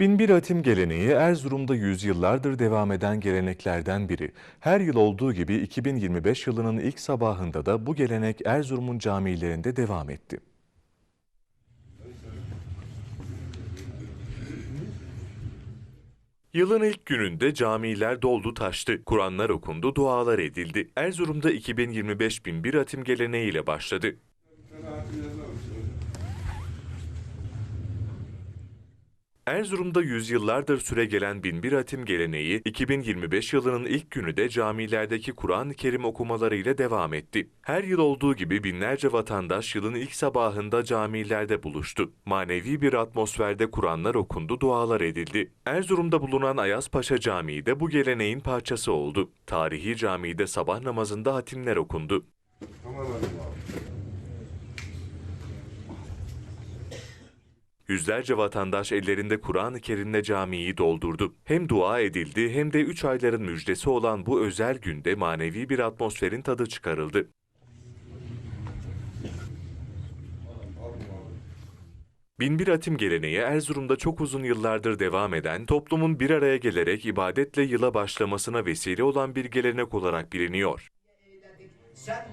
Binbir Hatim geleneği Erzurum'da yüzyıllardır devam eden geleneklerden biri. Her yıl olduğu gibi 2025 yılının ilk sabahında da bu gelenek Erzurum'un camilerinde devam etti. Yılın ilk gününde camiler doldu taştı. Kur'anlar okundu, dualar edildi. Erzurum'da 2025 Binbir Hatim geleneğiyle başladı. Erzurum'da yüzyıllardır süre gelen binbir hatim geleneği 2025 yılının ilk günü de camilerdeki Kur'an-ı Kerim okumalarıyla devam etti. Her yıl olduğu gibi binlerce vatandaş yılın ilk sabahında camilerde buluştu. Manevi bir atmosferde Kur'anlar okundu, dualar edildi. Erzurum'da bulunan Ayazpaşa Camii de bu geleneğin parçası oldu. Tarihi camide sabah namazında hatimler okundu. Yüzlerce vatandaş ellerinde Kur'an-ı Kerim'le camiyi doldurdu. Hem dua edildi hem de 3 ayların müjdesi olan bu özel günde manevi bir atmosferin tadı çıkarıldı. Binbir Hatim geleneği Erzurum'da çok uzun yıllardır devam eden, toplumun bir araya gelerek ibadetle yıla başlamasına vesile olan bir gelenek olarak biliniyor. Sen